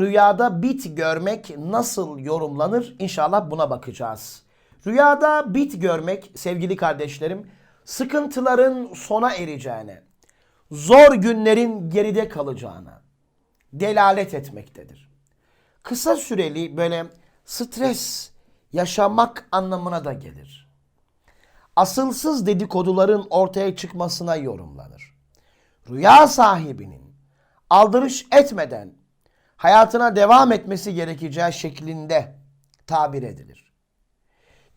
Rüyada bit görmek nasıl yorumlanır? İnşallah buna bakacağız. Rüyada bit görmek sevgili kardeşlerim sıkıntıların sona ereceğine, zor günlerin geride kalacağına delalet etmektedir. Kısa süreli böyle stres yaşamak anlamına da gelir. Asılsız dedikoduların ortaya çıkmasına yorumlanır. Rüya sahibinin aldırış etmeden hayatına devam etmesi gerekeceği şeklinde tabir edilir.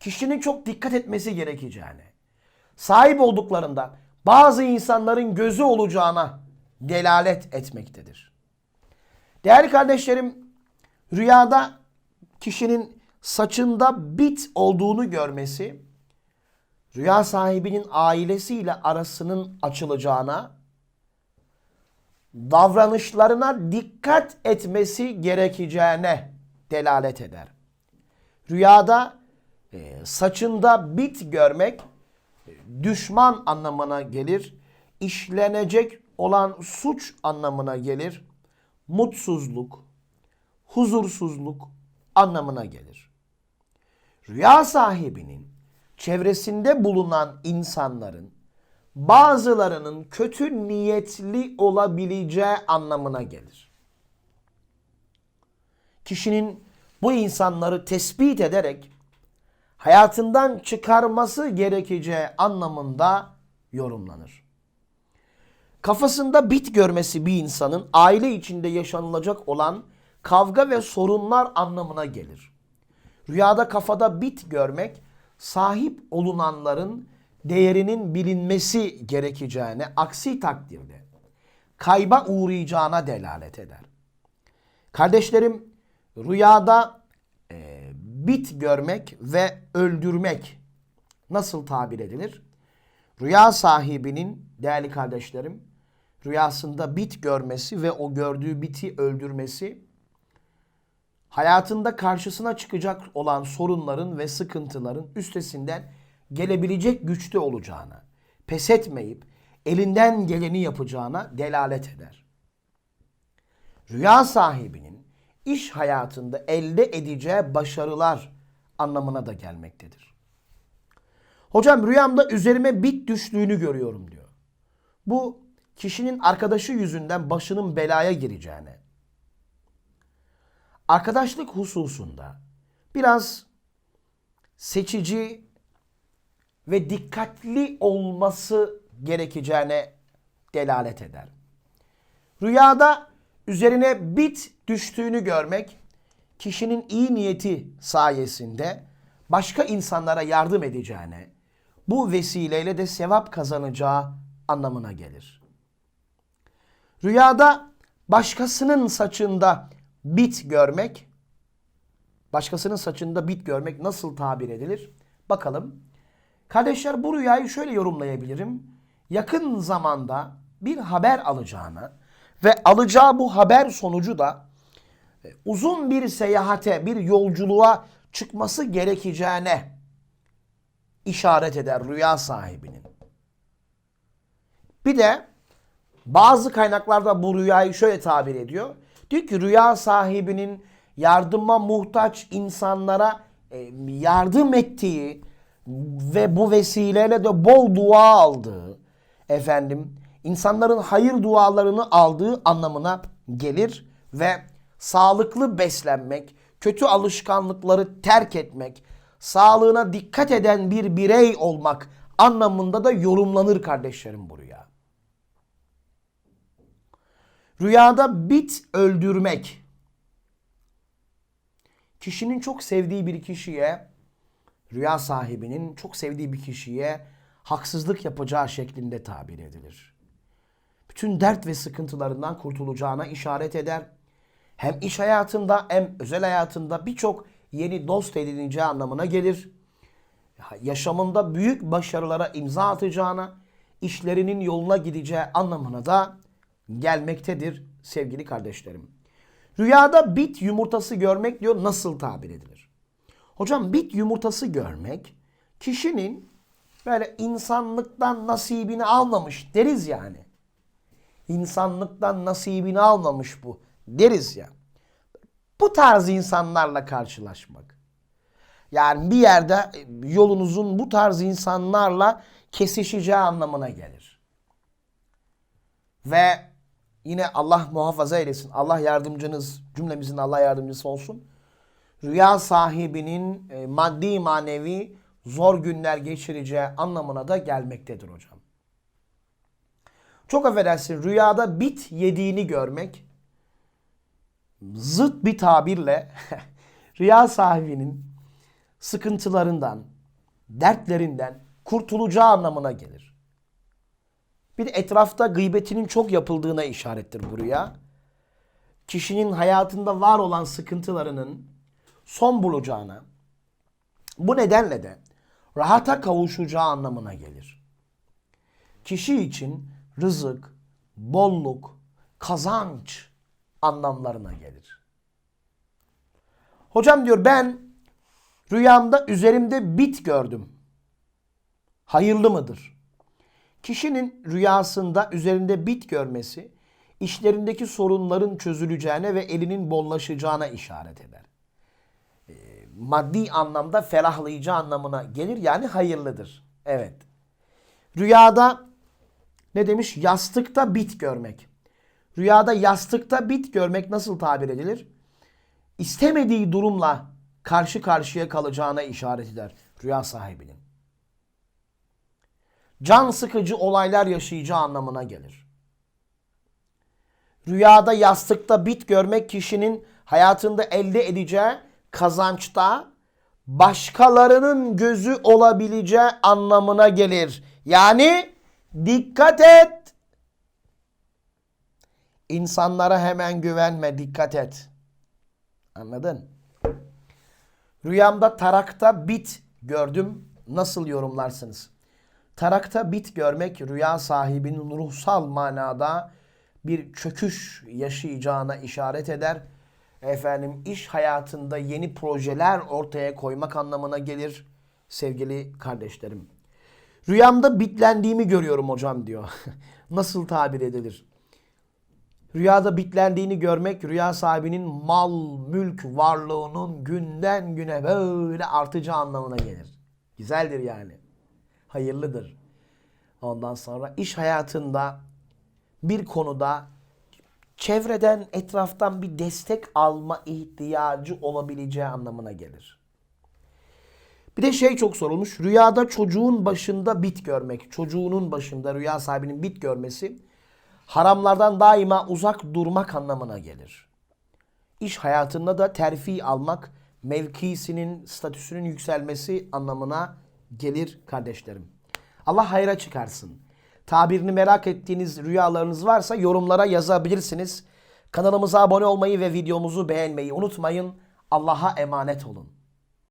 Kişinin çok dikkat etmesi gerekeceğine, sahip olduklarında bazı insanların gözü olacağına delalet etmektedir. Değerli kardeşlerim, rüyada kişinin saçında bit olduğunu görmesi, rüya sahibinin ailesiyle arasının açılacağına, davranışlarına dikkat etmesi gerekeceğine delalet eder. Rüyada e, saçında bit görmek e, düşman anlamına gelir. İşlenecek olan suç anlamına gelir. Mutsuzluk, huzursuzluk anlamına gelir. Rüya sahibinin çevresinde bulunan insanların bazılarının kötü niyetli olabileceği anlamına gelir. Kişinin bu insanları tespit ederek hayatından çıkarması gerekeceği anlamında yorumlanır. Kafasında bit görmesi bir insanın aile içinde yaşanılacak olan kavga ve sorunlar anlamına gelir. Rüyada kafada bit görmek sahip olunanların değerinin bilinmesi gerekeceğine, aksi takdirde kayba uğrayacağına delalet eder. Kardeşlerim, rüyada e, bit görmek ve öldürmek nasıl tabir edilir? Rüya sahibinin, değerli kardeşlerim, rüyasında bit görmesi ve o gördüğü biti öldürmesi, hayatında karşısına çıkacak olan sorunların ve sıkıntıların üstesinden gelebilecek güçte olacağına, pes etmeyip elinden geleni yapacağına delalet eder. Rüya sahibinin iş hayatında elde edeceği başarılar anlamına da gelmektedir. Hocam rüyamda üzerime bit düştüğünü görüyorum diyor. Bu kişinin arkadaşı yüzünden başının belaya gireceğine, arkadaşlık hususunda biraz seçici ve dikkatli olması gerekeceğine delalet eder. Rüyada üzerine bit düştüğünü görmek kişinin iyi niyeti sayesinde başka insanlara yardım edeceğine, bu vesileyle de sevap kazanacağı anlamına gelir. Rüyada başkasının saçında bit görmek, başkasının saçında bit görmek nasıl tabir edilir? Bakalım. Kardeşler bu rüyayı şöyle yorumlayabilirim. Yakın zamanda bir haber alacağını ve alacağı bu haber sonucu da e, uzun bir seyahate, bir yolculuğa çıkması gerekeceğine işaret eder rüya sahibinin. Bir de bazı kaynaklarda bu rüyayı şöyle tabir ediyor. Diyor ki rüya sahibinin yardıma muhtaç insanlara e, yardım ettiği ve bu vesileyle de bol dua aldığı, efendim insanların hayır dualarını aldığı anlamına gelir ve sağlıklı beslenmek, kötü alışkanlıkları terk etmek, sağlığına dikkat eden bir birey olmak anlamında da yorumlanır kardeşlerim bu rüya. Rüyada bit öldürmek. Kişinin çok sevdiği bir kişiye, rüya sahibinin çok sevdiği bir kişiye haksızlık yapacağı şeklinde tabir edilir. Bütün dert ve sıkıntılarından kurtulacağına işaret eder. Hem iş hayatında hem özel hayatında birçok yeni dost edineceği anlamına gelir. Yaşamında büyük başarılara imza atacağına, işlerinin yoluna gideceği anlamına da gelmektedir sevgili kardeşlerim. Rüyada bit yumurtası görmek diyor nasıl tabir edilir? Hocam bit yumurtası görmek kişinin böyle insanlıktan nasibini almamış deriz yani. İnsanlıktan nasibini almamış bu deriz ya. Bu tarz insanlarla karşılaşmak. Yani bir yerde yolunuzun bu tarz insanlarla kesişeceği anlamına gelir. Ve yine Allah muhafaza eylesin. Allah yardımcınız, cümlemizin Allah yardımcısı olsun. Rüya sahibinin e, maddi manevi zor günler geçireceği anlamına da gelmektedir hocam. Çok affedersin rüyada bit yediğini görmek zıt bir tabirle rüya sahibinin sıkıntılarından, dertlerinden kurtulacağı anlamına gelir. Bir de etrafta gıybetinin çok yapıldığına işarettir bu rüya. Kişinin hayatında var olan sıkıntılarının son bulacağına, bu nedenle de rahata kavuşacağı anlamına gelir. Kişi için rızık, bolluk, kazanç anlamlarına gelir. Hocam diyor ben rüyamda üzerimde bit gördüm. Hayırlı mıdır? Kişinin rüyasında üzerinde bit görmesi işlerindeki sorunların çözüleceğine ve elinin bollaşacağına işaret eder. Maddi anlamda ferahlayacağı anlamına gelir yani hayırlıdır. Evet. Rüyada ne demiş? Yastıkta bit görmek. Rüyada yastıkta bit görmek nasıl tabir edilir? İstemediği durumla karşı karşıya kalacağına işaret eder rüya sahibinin. Can sıkıcı olaylar yaşayacağı anlamına gelir. Rüyada yastıkta bit görmek kişinin hayatında elde edeceği kazançta başkalarının gözü olabileceği anlamına gelir. Yani dikkat et. İnsanlara hemen güvenme, dikkat et. Anladın? Rüyamda tarakta bit gördüm. Nasıl yorumlarsınız? Tarakta bit görmek rüya sahibinin ruhsal manada bir çöküş yaşayacağına işaret eder. Efendim iş hayatında yeni projeler ortaya koymak anlamına gelir sevgili kardeşlerim. Rüyamda bitlendiğimi görüyorum hocam diyor. Nasıl tabir edilir? Rüyada bitlendiğini görmek rüya sahibinin mal, mülk, varlığının günden güne böyle artacağı anlamına gelir. Güzeldir yani. Hayırlıdır. Ondan sonra iş hayatında bir konuda çevreden, etraftan bir destek alma ihtiyacı olabileceği anlamına gelir. Bir de şey çok sorulmuş. Rüyada çocuğun başında bit görmek. Çocuğunun başında rüya sahibinin bit görmesi haramlardan daima uzak durmak anlamına gelir. İş hayatında da terfi almak, mevkisinin, statüsünün yükselmesi anlamına gelir kardeşlerim. Allah hayra çıkarsın. Tabirini merak ettiğiniz rüyalarınız varsa yorumlara yazabilirsiniz. Kanalımıza abone olmayı ve videomuzu beğenmeyi unutmayın. Allah'a emanet olun.